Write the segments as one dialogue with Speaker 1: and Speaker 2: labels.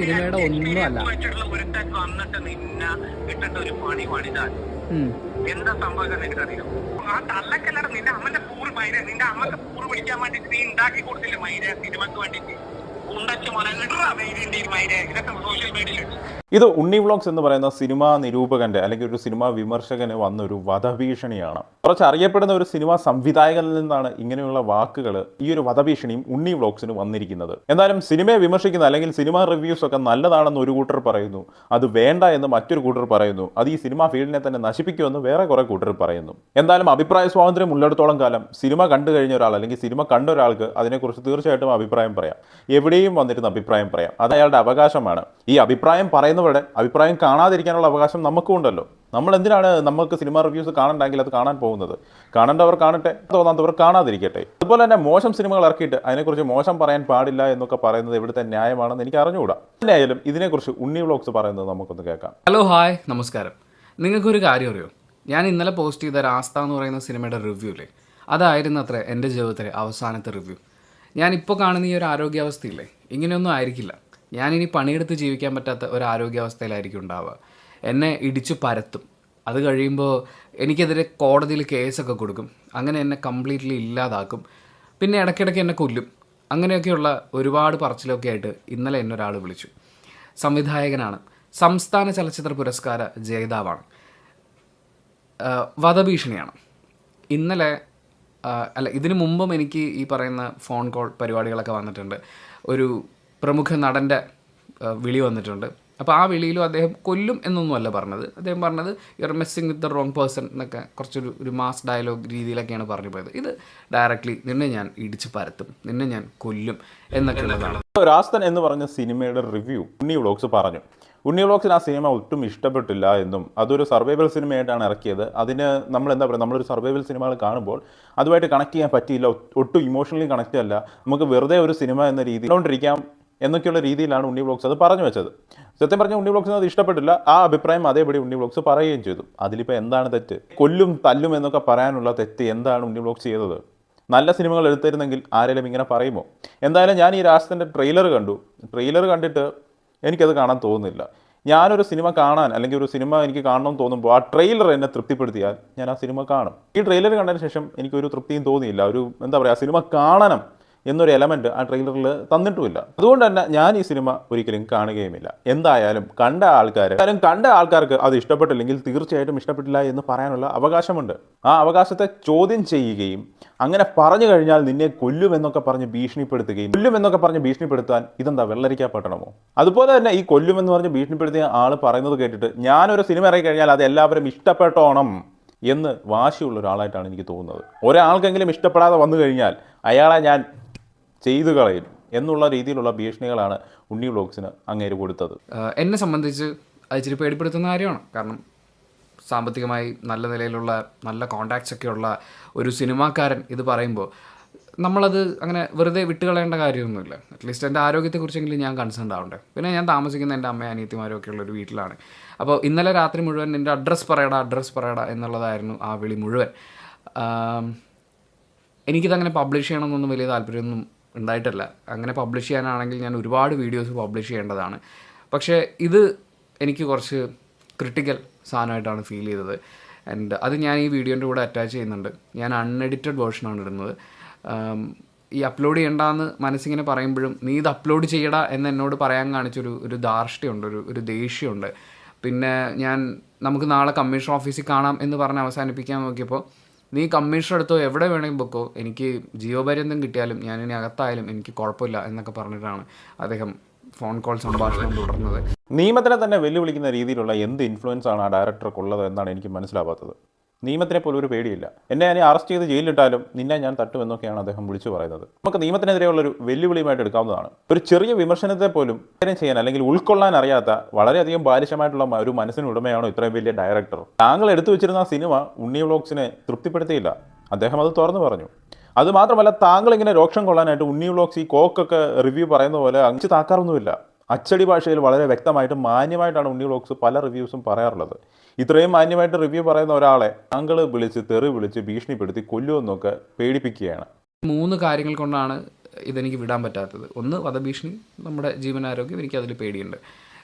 Speaker 1: സിനിമയുടെ
Speaker 2: ഒന്നുമല്ല ഒരുത്തൻ വന്നിട്ട് നിന്ന ഇട്ടിട്ട് ഒരു പണി പണിതാൽ. എന്താ സംഭവം ആ നിന്റെ അമ്മന്റെ പൂറ് മൈര നിന്റെ അമ്മയ്ക്ക് പൂറ് പിടിക്കാൻ വേണ്ടിട്ട് നീ ഉണ്ടാക്കി കൊടുത്തില്ലേ മൈര സിനിമക്ക് വേണ്ടിട്ട്?
Speaker 3: ഇത് ഉണ്ണി വ്ളോഗ്സ് എന്ന് പറയുന്ന സിനിമാ നിരൂപകന്റെ അല്ലെങ്കിൽ ഒരു സിനിമാ വിമർശകന് വന്ന ഒരു വധഭീഷണിയാണ്. കുറച്ച് അറിയപ്പെടുന്ന ഒരു സിനിമാ സംവിധായകനിൽ നിന്നാണ് ഇങ്ങനെയുള്ള വാക്കുകൾ ഈ ഒരു വധഭീഷണിയും ഉണ്ണി വ്ളോഗ്സിന് വന്നിരിക്കുന്നത്. എന്തായാലും സിനിമയെ വിമർശിക്കുന്ന അല്ലെങ്കിൽ സിനിമാ റിവ്യൂസ് ഒക്കെ നല്ലതാണെന്ന് ഒരു കൂട്ടർ പറയുന്നു. അത് വേണ്ട എന്ന് മറ്റൊരു കൂട്ടർ പറയുന്നു. അത് ഈ സിനിമാ ഫീൽഡിനെ തന്നെ നശിപ്പിക്കുമെന്ന് വേറെ കുറെ കൂട്ടർ പറയുന്നു. എന്തായാലും അഭിപ്രായ സ്വാതന്ത്ര്യം ഉള്ളിടത്തോളം കാലം സിനിമ കണ്ടു കഴിഞ്ഞ ഒരാൾ അല്ലെങ്കിൽ സിനിമ കണ്ട ഒരാൾക്ക് അതിനെക്കുറിച്ച് തീർച്ചയായിട്ടും അഭിപ്രായം പറയാം. എവിടെയും വന്നിരുന്ന അഭിപ്രായം പറയാം. അത് അയാളുടെ അവകാശമാണ്. ഈ അഭിപ്രായം പറയുന്നവരുടെ അഭിപ്രായം കാണാതിരിക്കാനുള്ള അവകാശം നമുക്കും ഉണ്ടല്ലോ. നമ്മൾ എന്തിനാണ് നമുക്ക് സിനിമ റിവ്യൂസ് കാണണ്ടെങ്കിൽ അത് കാണാൻ പോകുന്നത്? കാണേണ്ടവർ കാണട്ടെ തോന്നാത്തവർ കാണാതിരിക്കട്ടെ. അതുപോലെ തന്നെ മോശം സിനിമകൾ ഇറക്കിയിട്ട് അതിനെക്കുറിച്ച് മോശം പറയാൻ പാടില്ല എന്നൊക്കെ പറയുന്നത് ഇവിടുത്തെ ന്യായമാണെന്ന് എനിക്ക് അറിഞ്ഞുകൂടാ. എന്തായാലും ഇതിനെക്കുറിച്ച് ഉണ്ണി വ്ലോഗ്സ് പറയുന്നത് നമുക്കൊന്ന് കേൾക്കാം.
Speaker 1: ഹലോ ഹായ് നമസ്കാരം. നിങ്ങൾക്കൊരു കാര്യം അറിയോ? ഞാൻ ഇന്നലെ പോസ്റ്റ് ചെയ്ത രാസ്ത എന്ന് പറയുന്ന സിനിമയുടെ റിവ്യൂ അല്ലേ അതായിരുന്നു അത്ര എന്റെ ജീവിതത്തിലെ അവസാനത്തെ റിവ്യൂ. ഞാനിപ്പോൾ കാണുന്ന ഈ ഒരു ആരോഗ്യാവസ്ഥയില്ലേ? ഇങ്ങനെയൊന്നും ആയിരിക്കില്ല. ഞാനിനി പണിയെടുത്ത് ജീവിക്കാൻ പറ്റാത്ത ഒരു ആരോഗ്യാവസ്ഥയിലായിരിക്കും ഉണ്ടാവുക. എന്നെ ഇടിച്ചു പരത്തും. അത് കഴിയുമ്പോൾ എനിക്കെതിരെ കോടതിയിൽ കേസൊക്കെ കൊടുക്കും. അങ്ങനെ എന്നെ കംപ്ലീറ്റ്ലി ഇല്ലാതാക്കും. പിന്നെ ഇടയ്ക്കിടയ്ക്ക് എന്നെ കൊല്ലും. അങ്ങനെയൊക്കെയുള്ള ഒരുപാട് പറച്ചിലൊക്കെ ആയിട്ട് ഇന്നലെ എന്നെ ഒരാൾ വിളിച്ചു. സംവിധായകനാണ്. സംസ്ഥാന ചലച്ചിത്ര പുരസ്കാര ജേതാവാണ്. വധഭീഷണിയാണ്. ഇന്നലെ അല്ല ഇതിനു മുമ്പും എനിക്ക് ഈ പറയുന്ന ഫോൺ കോൾ പരിപാടികളൊക്കെ വന്നിട്ടുണ്ട്. ഒരു പ്രമുഖ നടന്റെ വിളി വന്നിട്ടുണ്ട്. അപ്പോൾ ആ വിളിയിലും അദ്ദേഹം കൊല്ലും എന്നൊന്നുമല്ല പറഞ്ഞത്. അദ്ദേഹം പറഞ്ഞത് you are messing with the wrong person എന്നൊക്കെ കുറച്ചൊരു ഒരു മാസ് ഡയലോഗ് രീതിയിലൊക്കെയാണ് പറഞ്ഞു പോയത്. ഇത് ഡയറക്റ്റ്ലി നിന്നെ ഞാൻ ഇടിച്ച് പരത്തും നിന്നെ ഞാൻ കൊല്ലും എന്നൊക്കെ ഉള്ളതാണ്.
Speaker 3: രാസ്തൻ എന്ന് പറഞ്ഞ സിനിമയുടെ റിവ്യൂ ഉണ്ണി വ്ളോഗ്സ് പറഞ്ഞു. ഉണ്ണി വ്ളോഗ്സിന് ആ സിനിമ ഒട്ടും ഇഷ്ടപ്പെട്ടില്ല എന്നും അതൊരു സർവൈവൽ സിനിമയായിട്ടാണ് ഇറക്കിയത്. അതിന് നമ്മൾ എന്താ പറയുക നമ്മളൊരു സർവൈവൽ സിനിമകൾ കാണുമ്പോൾ അതുമായിട്ട് കണക്ട് ചെയ്യാൻ പറ്റിയില്ല ഒട്ടും ഇമോഷണലി കണക്റ്റ് അല്ല. നമുക്ക് വെറുതെ ഒരു സിനിമ എന്ന രീതിയിൽ കൊണ്ടിരിക്കാം എന്നൊക്കെയുള്ള രീതിയിലാണ് ഉണ്ണി ബ്ലോക്സ് അത് പറഞ്ഞു വെച്ചത്. സത്യം പറഞ്ഞ ഉണ്ണി ബ്ലോക്സ് അത് ഇഷ്ടപ്പെട്ടില്ല. ആ അഭിപ്രായം അതേപടി ഉണ്ണി ബ്ലോക്സ് പറയുകയും ചെയ്തു. അതിലിപ്പോൾ എന്താണ് തെറ്റ്? കൊല്ലും തല്ലും എന്നൊക്കെ പറയാനുള്ള തെറ്റ് എന്താണ് ഉണ്ണി ബ്ലോക്സ് ചെയ്തത്? നല്ല സിനിമകൾ എടുത്തിരുന്നെങ്കിൽ ആരെങ്കിലും ഇങ്ങനെ പറയുമോ? എന്തായാലും ഞാൻ ഈ രാഷ്ട്രത്തിന്റെ ട്രെയിലർ കണ്ടു. ട്രെയിലർ കണ്ടിട്ട് എനിക്കത് കാണാൻ തോന്നുന്നില്ല. ഞാനൊരു സിനിമ കാണാൻ അല്ലെങ്കിൽ ഒരു സിനിമ എനിക്ക് കാണണം എന്ന് തോന്നുമ്പോൾ ആ ട്രെയിലർ എന്നെ തൃപ്തിപ്പെടുത്തിയാൽ ഞാൻ ആ സിനിമ കാണും. ഈ ട്രെയിലർ കണ്ടതിന് ശേഷം എനിക്കൊരു തൃപ്തിയും തോന്നിയില്ല. ഒരു എന്താ പറയുക സിനിമ കാണണം. എന്നൊരു എലമെന്റ് ആ ട്രെയിലറിൽ തന്നിട്ടുമില്ല. അതുകൊണ്ട് തന്നെ ഞാൻ ഈ സിനിമ ഒരിക്കലും കാണുകയുമില്ല. എന്തായാലും കണ്ട ആൾക്കാർ കാര്യം കണ്ട ആൾക്കാർക്ക് അത് ഇഷ്ടപ്പെട്ടില്ലെങ്കിൽ തീർച്ചയായിട്ടും ഇഷ്ടപ്പെട്ടില്ല എന്ന് പറയാനുള്ള അവകാശമുണ്ട്. ആ അവകാശത്തെ ചോദ്യം ചെയ്യുകയും അങ്ങനെ പറഞ്ഞു കഴിഞ്ഞാൽ നിന്നെ കൊല്ലുമെന്നൊക്കെ പറഞ്ഞ് ഭീഷണിപ്പെടുത്തുകയും കൊല്ലുമെന്നൊക്കെ പറഞ്ഞ് ഭീഷണിപ്പെടുത്താൻ ഇതെന്താ വെള്ളരിക്കാ പട്ടണമോ? അതുപോലെ തന്നെ ഈ കൊല്ലുമെന്ന് പറഞ്ഞ് ഭീഷണിപ്പെടുത്തിയ ആൾ പറയുന്നത് കേട്ടിട്ട് ഞാനൊരു സിനിമ ഇറങ്ങി കഴിഞ്ഞാൽ അത് എല്ലാവരും ഇഷ്ടപ്പെട്ടോണം എന്ന് വാശിയുള്ള ഒരാളായിട്ടാണ് എനിക്ക് തോന്നുന്നത്. ഒരാൾക്കെങ്കിലും ഇഷ്ടപ്പെടാതെ വന്നു കഴിഞ്ഞാൽ അയാളെ ഞാൻ ചെയ്തു കളയും എന്നുള്ള രീതിയിലുള്ള ഭീഷണികളാണ് ഉണ്ണി ബ്ലോഗ്സിന് അങ്ങേര് കൊടുത്തത്.
Speaker 1: എന്നെ സംബന്ധിച്ച് അത് ഇച്ചിരി പേടിപ്പെടുത്തുന്ന കാര്യമാണ്. കാരണം സാമ്പത്തികമായി നല്ല നിലയിലുള്ള നല്ല കോണ്ടാക്ട്സ് ഒക്കെ ഉള്ള ഒരു സിനിമാക്കാരൻ ഇത് പറയുമ്പോൾ നമ്മളത് അങ്ങനെ വെറുതെ വിട്ടുകളയേണ്ട കാര്യമൊന്നുമില്ല. അറ്റ്ലീസ്റ്റ് എന്റെ ആരോഗ്യത്തെക്കുറിച്ചെങ്കിലും ഞാൻ കൺസേൺ ആവണ്ടേ. പിന്നെ ഞാൻ താമസിക്കുന്ന എന്റെ അമ്മ അനിയത്തിമാരും ഒക്കെ ഉള്ള ഒരു വീട്ടിലാണ്. അപ്പോൾ ഇന്നലെ രാത്രി മുഴുവൻ എന്റെ അഡ്രസ്സ് പറയടാ അഡ്രസ്സ് പറയടാ എന്നുള്ളതായിരുന്നു ആ വിളി മുഴുവൻ. എനിക്കിതങ്ങനെ പബ്ലിഷ് ചെയ്യണമെന്നൊന്നും വലിയ താല്പര്യമൊന്നും ഉണ്ടായിട്ടല്ല. അങ്ങനെ പബ്ലിഷ് ചെയ്യാനാണെങ്കിൽ ഞാൻ ഒരുപാട് വീഡിയോസ് പബ്ലിഷ് ചെയ്യേണ്ടതാണ്. പക്ഷേ ഇത് എനിക്ക് കുറച്ച് ക്രിട്ടിക്കൽ സാധനമായിട്ടാണ് ഫീൽ ചെയ്തത്. ആൻഡ് അത് ഞാൻ ഈ വീഡിയോന്റെ കൂടെ അറ്റാച്ച് ചെയ്യുന്നുണ്ട്. ഞാൻ അൺഎഡിറ്റഡ് വേർഷനാണ് ഇടുന്നത്. ഈ അപ്ലോഡ് ചെയ്യണ്ടെന്ന് മനസ്സിങ്ങനെ പറയുമ്പോഴും നീ ഇത് അപ്ലോഡ് ചെയ്യടാ എന്ന് എന്നോട് പറയാൻ കാണിച്ചൊരു ഒരു ധാർഷ്ട്യമുണ്ട് ഒരു ഒരു ദേഷ്യമുണ്ട്. പിന്നെ ഞാൻ നമുക്ക് നാളെ കമ്മീഷണർ ഓഫീസിൽ കാണാം എന്ന് പറഞ്ഞ് അവസാനിപ്പിക്കാൻ നോക്കിയപ്പോൾ നീ കമ്മീഷണർ എടുത്തോ എവിടെ വേണമെങ്കിൽ പൊക്കോ. എനിക്ക് ജീവപര്യന്തം കിട്ടിയാലും ഞാൻ ഇനി അകത്തായാലും എനിക്ക് കുഴപ്പമില്ല എന്നൊക്കെ പറഞ്ഞിട്ടാണ് അദ്ദേഹം ഫോൺ കോൾ സംഭാഷണം തുടർന്നത്.
Speaker 3: നിയമത്തിനെ തന്നെ വെല്ലുവിളിക്കുന്ന രീതിയിലുള്ള എന്ത് ഇൻഫ്ലുവൻസ് ആണ് ആ ഡയറക്ടർക്കുള്ളത് എന്നാണ് എനിക്ക് മനസ്സിലാവാത്തത്. നിയമത്തിനെ പോലും ഒരു പേടിയില്ല. എന്നെ ഞാൻ അറസ്റ്റ് ചെയ്ത് ജയിലിലിട്ടാലും നിന്നെ ഞാൻ തട്ടുമെന്നൊക്കെയാണ് അദ്ദേഹം വിളിച്ചു പറയുന്നത്. നമുക്ക് നിയമത്തിനെതിരെയുള്ള ഒരു വെല്ലുവിളിയുമായിട്ട് എടുക്കാവുന്നതാണ്. ഒരു ചെറിയ വിമർശനത്തെ പോലും കാര്യം ചെയ്യാൻ അല്ലെങ്കിൽ ഉൾക്കൊള്ളാൻ അറിയാത്ത വളരെയധികം ബാലിശമായിട്ടുള്ള ഒരു മനസ്സിന് ഉടമയാണോ ഇത്രയും വലിയ ഡയറക്ടർ താങ്കൾ എടുത്തു വെച്ചിരുന്ന സിനിമ ഉണ്ണി വ്ളോഗ്സിനെ തൃപ്തിപ്പെടുത്തിയില്ല. അദ്ദേഹം അത് തുറന്നു പറഞ്ഞു. അതുമാത്രമല്ല താങ്കൾ ഇങ്ങനെ രോക്ഷം കൊള്ളാനായിട്ട് ഉണ്ണി വ്ളോഗ്സ് ഈ കോക്കൊക്കെ റിവ്യൂ പറയുന്ന പോലെ അഞ്ച് താക്കാറൊന്നുമില്ല. അച്ചടി ഭാഷയിൽ വളരെ വ്യക്തമായിട്ട് മാന്യമായിട്ടാണ് ഉണ്ണി വ്ളോഗ്സ് പല റിവ്യൂസും പറയാറുള്ളത്. ഇത്രയും മാന്യമായിട്ട് റിവ്യൂ പറയുന്ന ഒരാളെ താങ്കൾ വിളിച്ച് തെറി വിളിച്ച് ഭീഷണിപ്പെടുത്തി കൊല്ലുമെന്നൊക്കെ പേടിപ്പിക്കുകയാണ്.
Speaker 1: മൂന്ന് കാര്യങ്ങൾ കൊണ്ടാണ് ഇതെനിക്ക് വിടാൻ പറ്റാത്തത്. ഒന്ന് വധഭീഷണി നമ്മുടെ ജീവനാരോഗ്യം എനിക്ക് അതിൽ പേടിയുണ്ട്.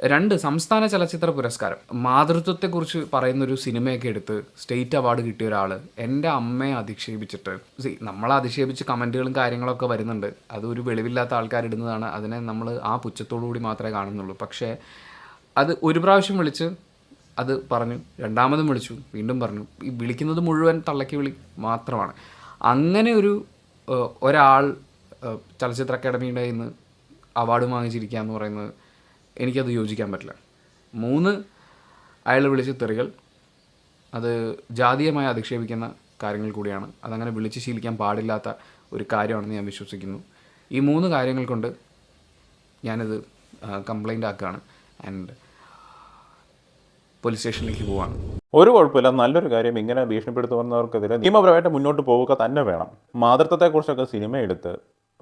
Speaker 1: രണ്ട് സംസ്ഥാന ചലച്ചിത്ര പുരസ്കാരം. മാതൃത്വത്തെക്കുറിച്ച് പറയുന്നൊരു സിനിമയൊക്കെ എടുത്ത് സ്റ്റേറ്റ് അവാർഡ് കിട്ടിയ ഒരാൾ എന്റെ അമ്മയെ അധിക്ഷേപിച്ചിട്ട്. സി നമ്മളെ അധിക്ഷേപിച്ച് കമന്റുകളും കാര്യങ്ങളൊക്കെ വരുന്നുണ്ട്. അത് ഒരു വെളിവില്ലാത്ത ആൾക്കാരിടുന്നതാണ് അതിനെ നമ്മൾ ആ പുച്ഛത്തോടു കൂടി മാത്രമേ കാണുന്നുള്ളൂ. പക്ഷേ അത് ഒരു പ്രാവശ്യം വിളിച്ച് അത് പറഞ്ഞു രണ്ടാമതും വിളിച്ചു വീണ്ടും പറഞ്ഞു. ഈ വിളിക്കുന്നത് മുഴുവൻ തള്ളക്കി വിളി മാത്രമാണ്. അങ്ങനെ ഒരു ഒരാൾ ചലച്ചിത്ര അക്കാഡമിയുടെ ഇന്ന് അവാർഡ് വാങ്ങിച്ചിരിക്കുക എന്ന് പറയുന്നത് എനിക്കത് യോജിക്കാൻ പറ്റില്ല. മൂന്ന് അയാൾ വിളിച്ച തെറികൾ അത് ജാതീയമായി അധിക്ഷേപിക്കുന്ന കാര്യങ്ങൾ കൂടിയാണ്. അതങ്ങനെ വിളിച്ച് ശീലിക്കാൻ പാടില്ലാത്ത ഒരു കാര്യമാണെന്ന് ഞാൻ വിശ്വസിക്കുന്നു. ഈ മൂന്ന് കാര്യങ്ങൾ കൊണ്ട് ഞാനിത് കംപ്ലൈന്റ് ആക്കുകയാണ്. ആൻഡ് പോലീസ് സ്റ്റേഷനിലേക്ക് പോവാണ്.
Speaker 3: ഒരു കുഴപ്പമില്ല. നല്ലൊരു കാര്യം ഇങ്ങനെ ഭീഷണിപ്പെടുത്തുന്നവർക്കെതിരെ നിയമപരമായിട്ട് മുന്നോട്ട് പോവുക തന്നെ വേണം. മാതൃത്വത്തെക്കുറിച്ചൊക്കെ സിനിമ എടുത്ത്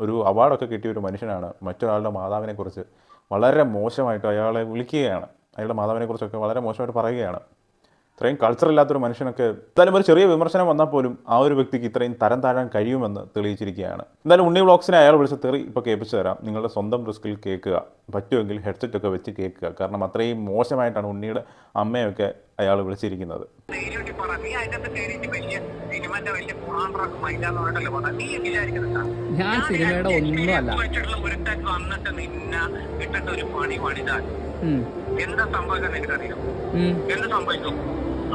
Speaker 3: ഒരു അവാർഡൊക്കെ കിട്ടിയ ഒരു മനുഷ്യനാണ്. മറ്റൊരാളുടെ മാതാവിനെക്കുറിച്ച് വളരെ മോശമായിട്ട് അയാളെ വിളിക്കുകയാണ്. അയാളുടെ മാതാവിനെക്കുറിച്ചൊക്കെ വളരെ മോശമായിട്ട് പറയുകയാണ്. ഇത്രയും കൾച്ചർ ഇല്ലാത്തൊരു മനുഷ്യനൊക്കെ എന്തായാലും ഒരു ചെറിയ വിമർശനം വന്നാൽ പോലും ആ ഒരു വ്യക്തിക്ക് ഇത്രയും തരം താഴാൻ കഴിയുമെന്ന് തെളിയിച്ചിരിക്കുകയാണ്. എന്തായാലും ഉണ്ണി വ്ളോഗ്സിനെ അയാൾ വിളിച്ച തെറി ഇപ്പോൾ കേൾപ്പിച്ചു തരാം. നിങ്ങളുടെ സ്വന്തം റിസ്കിൽ കേൾക്കുക. പറ്റുമെങ്കിൽ ഹെഡ്സെറ്റ് ഒക്കെ വെച്ച് കേൾക്കുക. കാരണം അത്രയും മോശമായിട്ടാണ് ഉണ്ണിയുടെ അമ്മയൊക്കെ അയാൾ വിളിച്ചിരിക്കുന്നത്.
Speaker 4: ഞാൻ സിനിമയുടെ ഒന്നുമല്ല.
Speaker 2: വന്നിട്ട് നിന്ന ഇട്ടിട്ട് ഒരു പണി പണിതാൽ
Speaker 4: ഉം,
Speaker 2: എന്താ സംഭവിക്കാൻ എനിക്കറിയാം. എന്ത് സംഭവിക്കും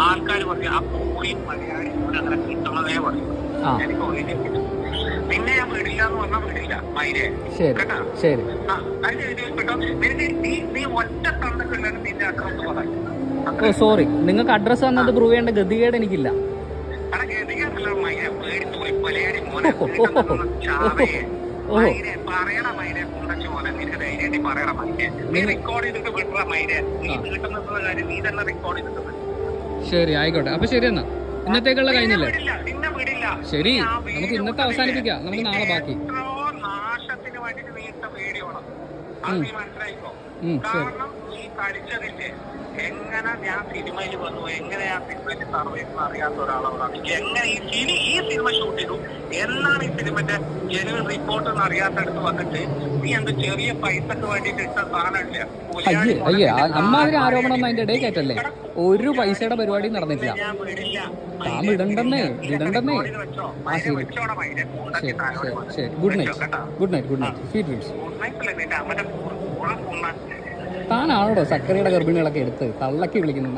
Speaker 2: ആൾക്കാർ പറയും ആ പോയി മലയാളി ഇവിടെ അങ്ങനെ കിട്ടണതേ പറയും. എനിക്ക് പിന്നെ ഞാൻ വിടില്ല എന്ന് പറഞ്ഞാൽ വിടില്ല മൈരെ. കേട്ടാ? അതിന്റെ ഇതിൽ പെട്ടോ നിനക്ക് നീ നീ ഒറ്റ തന്നിട്ടുള്ള നിന്റെ അഡ്രസ് പറയാം
Speaker 4: ഓ സോറി. നിങ്ങൾക്ക് അഡ്രസ് തന്നത് പ്രൂവ് ചെയ്യേണ്ട ഗതികേട് എനിക്കില്ല.
Speaker 2: നീ റെക്കോർഡ് ചെയ്തിട്ട് വിടറ മൈനെ നീ വീട്ടിൽ നിന്നുള്ള കാര്യം നീ തന്നെ റെക്കോർഡ് ചെയ്തിട്ട്.
Speaker 4: ശരി ആയിക്കോട്ടെ. അപ്പൊ ശരി എന്നാ. ഇന്നത്തേക്കുള്ള കഴിഞ്ഞില്ലേ? ശരി നമുക്ക് ഇന്നത്തെ അവസാനിപ്പിക്കാം. നമുക്ക് നാളെ ബാക്കി.
Speaker 2: കാരണം ഈ പഠിച്ചതിന്റെ എങ്ങനെ ഞാൻ സിനിമയിൽ വന്നു? എങ്ങനെ ഞാൻ സിനിമയിൽ സർവീസ് അറിയാത്ത ഒരാളോടാണ് എങ്ങനെ ഈ സിനി ഈ സിനിമ ഷൂട്ട് ചെയ്തു? എന്നാണ് ഈ സിനിമന്റെ ജനുവൻ റിപ്പോർട്ട് അറിയാത്തടുത്ത് വന്നിട്ട് നീ എന്ത് ചെറിയ പൈസക്ക് വേണ്ടിട്ട് ഇട്ട സാധനമില്ല.
Speaker 4: അയ്യേ അയ്യേ അമ്മാതിരി ആരോപണം അതിന്റെ ഇടയിൽ കയറ്റല്ലേ ഒരു പൈസയുടെ പരിപാടി നടന്നിട്ടില്ല. താൻ വിടണ്ടെന്നേ വിടണ്ടെന്നേ. ആ ശരി. ശരി ശരി good night good night good night sweet dreams
Speaker 2: താനാണോടോ അമ്മന്റെ
Speaker 4: സക്കറിയുടെ ഗർഭിണികളൊക്കെ എടുത്ത് തള്ളക്കി വിളിക്കുന്നത്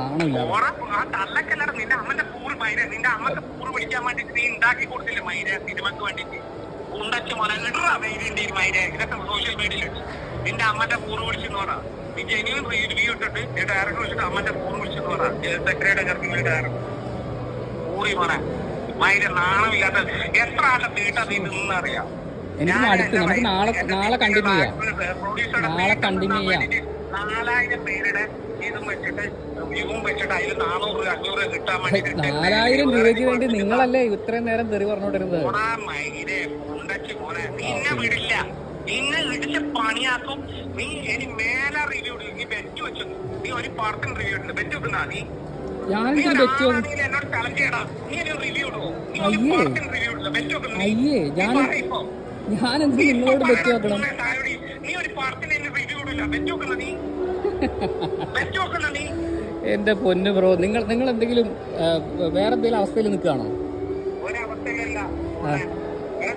Speaker 2: തള്ളക്കല്ലട നിന്റെ അമ്മന്റെ പൂറ് മൈര നിന്റെ അമ്മയ്ക്ക് പൂറ് വിളിക്കാൻ വേണ്ടിട്ട് നീ ഉണ്ടാക്കി കൊടുത്തില്ലേ മൈര സിനിമക്ക് വേണ്ടിട്ട് ഉണ്ടച്ച് മുല ഇതിന്റെ മൈനെ ഇതൊക്കെ സോഷ്യൽ മീഡിയയിലുണ്ട് നിന്റെ അമ്മന്റെ പൂറ് വിളിച്ചെന്ന് പറ. നീ ജെന്യൂൻ റിവ്യൂ ഇട്ടിട്ട് നീ ഡയറക്ടർ വിളിച്ചിട്ട് അമ്മന്റെ പൂറ് വിളിച്ചെന്ന് പറ. സെക്രട്ടറിയുടെ ഗർഭിണിയുടെ ഡയറക്ടർ പൂറി മോനെ. മൈനെ നാണമില്ലാത്ത എത്ര ആളുടെ വീട്ടാ നീ നിന്നറിയാം?
Speaker 4: എനിക്ക് മടുത്ത് നമുക്ക് നാളെ നാളെ കണ്ടിന്യൂ ചെയ്യാം. നാളെ continue ചെയ്യാം.
Speaker 2: നാലായിരം പേരുടെ ഇതും വെച്ചിട്ട് ഇതും വെച്ചിട്ട് അതിൽ നാനൂറ് അഞ്ഞൂറ് കിട്ടാൻ വേണ്ടിട്ട്
Speaker 4: നാലായിരം രൂപയ്ക്ക് വേണ്ടി നിങ്ങളല്ലേ ഇത്രയും നേരം തെറി പറഞ്ഞോണ്ടിരുന്നത്
Speaker 2: പോലെ നീ നിന്നെ വിടില്ല. നിന്നെ ഇടിച്ച് പണിയാക്കും. നീ ഇനി മേല റിവ്യൂ ഇടും. നീ ബെറ്റ് വെച്ചു. നീ ഒരു പാർട്ടിന് റിവ്യൂ ഇടുന്നു ബെറ്റ് വെക്കുന്ന നീ? എന്നോട് ചലഞ്ച് ചെയ്യടാ. നീ ഒരു റിവ്യൂ ഇടുവോ? നീ ഒരു. പാർട്ടിന് റിവ്യൂ ഇടില്ല ബെറ്റ് വെക്കുന്നു നീ?
Speaker 4: അയ്യേ ഞാൻ
Speaker 2: പറ ഇപ്പോ.
Speaker 4: ഞാൻ എന്തിനു നിങ്ങളോട് ബെറ്റ് വെക്കണം?
Speaker 2: നീ ഒരു പാർട്ടിനെ റിവ്യൂ ഇടില്ല ബെറ്റ് വെക്കുന്ന നീ? ബെറ്റ് വെക്കുന്ന നീ?
Speaker 4: എന്റെ പൊന്നു ബ്രോ നിങ്ങൾ നിങ്ങൾ എന്തെങ്കിലും വേറെ എന്തെങ്കിലും അവസ്ഥയിൽ നിൽക്കുകയാണോ?
Speaker 2: ഒരവസ്ഥയിലല്ല.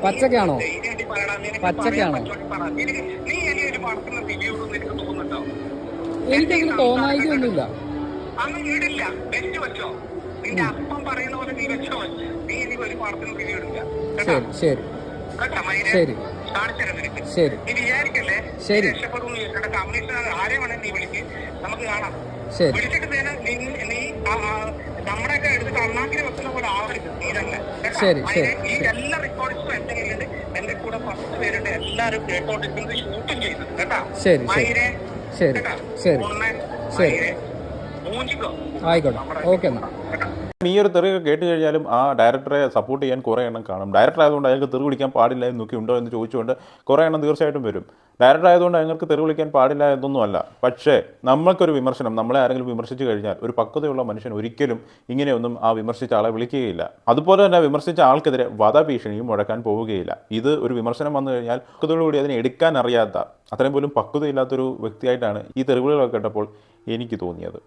Speaker 4: പച്ചക്കാണോ? പച്ചക്കാണോ? എനിക്കങ്ങനെ തോന്നായിക്കൊന്നുമില്ല
Speaker 2: അന്ന് വെച്ചോ നിന്റെ അപ്പം പറയുന്ന പോലെ നീ വെച്ചോ നീ ഇനി ഒരു പടത്തിന് റിവ്യൂ
Speaker 4: ശരി. ശരി. ശരി. ശരി.
Speaker 2: നീ വിചാരിക്കല്ലേ?
Speaker 4: ശരി.
Speaker 2: രക്ഷപ്പെടും കമ്മീഷണർ ആരെ വേണേ നീ വിളിക്ക്. നമുക്ക് കാണാം. വിളിച്ചിട്ട് നേരെ നീ നീ ആ- ആ നമ്മുടെയൊക്കെ എടുത്തിട്ട് അണ്ണാക്കിന് വെക്കുന്ന പോലെ ആവരുത്. നീ തന്നെ
Speaker 4: ശരി, ശരി,
Speaker 2: ഈ എല്ലാ എന്റെ കയ്യിലുണ്ട്. എന്റെ കൂടെ പത്ത് പേരുണ്ട് എല്ലാരും കേട്ടോണ്ടിരിക്കുന്നത് ഷൂട്ടും ചെയ്തു കേട്ടാ?
Speaker 4: ശരി, ശരി.
Speaker 2: മയിരെ
Speaker 4: ശരി
Speaker 2: കേട്ടാ?
Speaker 4: ശരി.
Speaker 2: ഒന്ന്
Speaker 4: ശരി.
Speaker 2: മയിരെ മൂഞ്ചിക്കോ?
Speaker 4: ആയിക്കോട്ടെ. ഓക്കെ എന്നാ.
Speaker 3: ഈ ഒരു തെറിയൊക്കെ കേട്ട് കഴിഞ്ഞാലും ആ ഡയറക്ടറെ സപ്പോർട്ട് ചെയ്യാൻ കുറേ എണ്ണം കാണും. ഡയറക്ടർ ആയതുകൊണ്ട് അയാൾക്ക് തെറി വിളിക്കാൻ പാടില്ല എന്നൊക്കെ ഉണ്ടോ എന്ന് ചോദിച്ചുകൊണ്ട് കുറേ എണ്ണം തീർച്ചയായിട്ടും വരും. ഡയറക്ടർ ആയതുകൊണ്ട് അയാൾക്ക് തെറി വിളിക്കാൻ പാടില്ല എന്നൊന്നുമല്ല. പക്ഷേ നമ്മൾക്കൊരു വിമർശനം നമ്മളെ ആരെങ്കിലും വിമർശിച്ചു കഴിഞ്ഞാൽ ഒരു പക്വതയുള്ള മനുഷ്യൻ ഒരിക്കലും ഇങ്ങനെയൊന്നും ആ വിമർശിച്ച ആളെ വിളിക്കുകയില്ല. അതുപോലെ തന്നെ വിമർശിച്ച ആൾക്കെതിരെ വധഭീഷണിയും മുഴക്കാൻ പോവുകയില്ല. ഇത് ഒരു വിമർശനം വന്നു കഴിഞ്ഞാൽ പക്വതയോടുകൂടി അതിനെ എടുക്കാൻ അറിയാത്ത അത്രയും പോലും പക്വതയില്ലാത്തൊരു വ്യക്തിയായിട്ടാണ് ഈ തെറിവുകളൊക്കെ കേട്ടപ്പോൾ എനിക്ക് തോന്നിയത്.